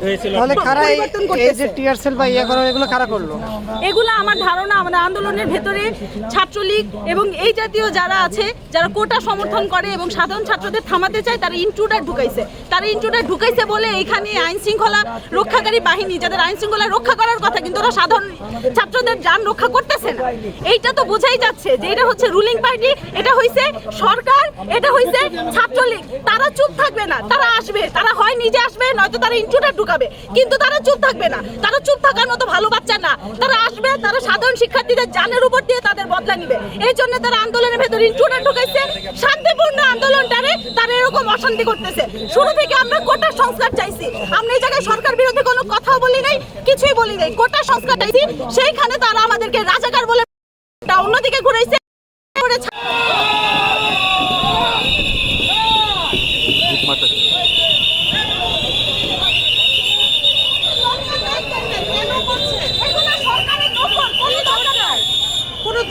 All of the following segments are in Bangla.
তাহলে কারা এই- পরিবর্তন এই যে টিয়ার সেল বা ইয়ে করা এগুলো কারা করল? এগুলো আমার ধারণা আমাদের আন্দোলনের ভেতরে ছাত্রলীগ এবং এই জাতীয় যারা আছে যারা কোটা সমর্থন করে এবং সাধারণ ছাত্রদের থামাতে চায় তারা ইন্ট্রুডার ঢুকাইছে। তারা ইন্ট্রুডার ঢুকাইছে বলে এখানে আইন শৃঙ্খলা রক্ষাকারী বাহিনী যাদের আইন শৃঙ্খলা রক্ষা করার কথা কিন্তু ওরা সাধারণ ছাত্রদের যান রক্ষা করতেছে না। এইটা তো বোঝাই যাচ্ছে যে এটা হচ্ছে রুলিং পার্টি এটা হইছে সরকার এটা হইছে ছাত্রলীগ। তারা চুপ থাকবে না তারা আসবে তারা হয় নিজে আসবে নয়তো তারা ইন্ট্রুডার ঢুকাবে কিন্তু তারা চুপ থাকবে না। তারা চুপ থাকার মতো ভালো বাচ্চা না। তারা আসবে, তারা সাধারণ শিক্ষার্থীদের জানের উপর দিয়ে তাদের বদলা নিবে। এই জন্য তারা আন্দোলনের ভেতরে ইন্ট্রুডার ঢুকাইছে শান্তিপূর্ণ আন্দোলনটারে তারা এরকম অশান্তি করতেছে। শুরু থেকে আমরা কোটা সংস্কার চাইছি। আমরা এই জায়গায় সরকার বিরোধী কোনো কথাও বলি নাই, কিছুই বলি নাই। কোটা সংস্কার চাইছি। সেইখানে তারা আমাদেরকে রাজাকার বলে অন্যদিকে ঘুরেছে করে ছা- এগুলো সরকারের দখল, কোনো দরকার নাই। কোনো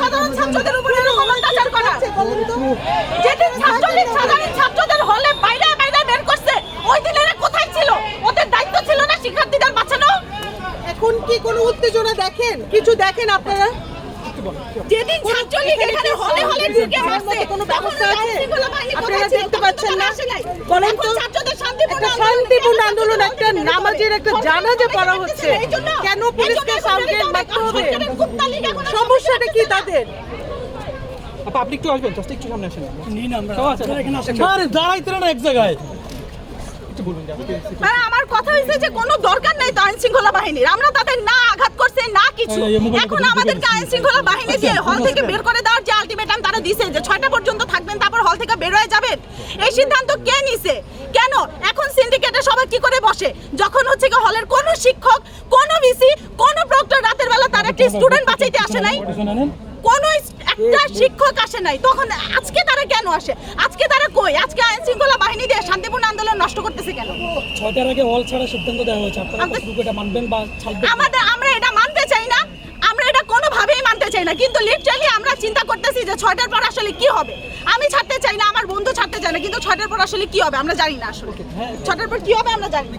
সাধারণ ছাত্রদের উপরে এরকম অত্যাচার করা। যেদিন ছাত্রলীগ সাধারণ ছাত্রদের হলে বাইরে বাইরে বের করছে, ওই দিন কোথায় ছিল? ওদের দায়িত্ব ছিল না শিক্ষার্থীদের বাঁচানো? এখন কি কোনো উত্তেজনা দেখেন? কিছু দেখেন আপনারা? যেদিন ছাত্রলীগ এখানে হলে হলে ঢুকে মারছে কোনো ব্যবস্থা আছে? আপনারা দেখতে পাচ্ছেন না? বলেন তো, ছাত্রদের শান্তিপূর্ণ একটা শান্তিপূর্ণ আন্দোলন একটা নামাজের একটা জানাজা পড়া হচ্ছে। কেন পুলিশকে মারতে হবে? সমস্যাটা কি তাদের? আপা আপনি একটু আসবেন জাস্ট একটু সামনে আসেন। নিন আমরা। আরে দাঁড়াইতে না এক জায়গায়। কথা হয়েছে যে কোনো দরকার নাই তো আইন শৃঙ্খলা বাহিনীর। আমরা তাদের না কিছু এখন আমাদেরকে আইন শৃঙ্খলা বাহিনী দিয়ে হল থেকে বের করে দেওয়ার যে আলটিমেটাম তারা দিছে। যে ছয়টা পর্যন্ত থাকবেন তারপর হল থেকে বের হয়ে যাবেন। এই সিদ্ধান্ত কে নিছে? কেন? এখন সিন্ডিকেটে সবাই কি করে বসে? যখন হচ্ছে কি হলের কোনো শিক্ষক কোনো ভিসি কোনো প্রক্টর রাতের বেলা তার একটা স্টুডেন্ট বাঁচাইতে আসে নাই। কোন একটা শিক্ষক আসে নাই। তখন আজকে তারা কেন আসে? আজকে তারা কই? আজকে আইন শৃঙ্খলা বাহিনী দিয়ে শান্তিপূর্ণ আন্দোলন নষ্ট করতেছে কেন? ছয়টার আগে হল ছাড়া সিদ্ধান্ত দেওয়া হয়েছে। আপনারা মানবেন বা আমাদের আমরা এটা মানতে চাই। চাই না। কিন্তু লিটারালি আমরা চিন্তা করতেছি যে ছয়টার পর আসলে কি হবে। আমি ছাড়তে চাই না আমার বন্ধু ছাড়তে চাই না কিন্তু ছয়টার পর আসলে কি হবে আমরা জানি না আসলে। ছয়টার পর কি হবে আমরা জানি না।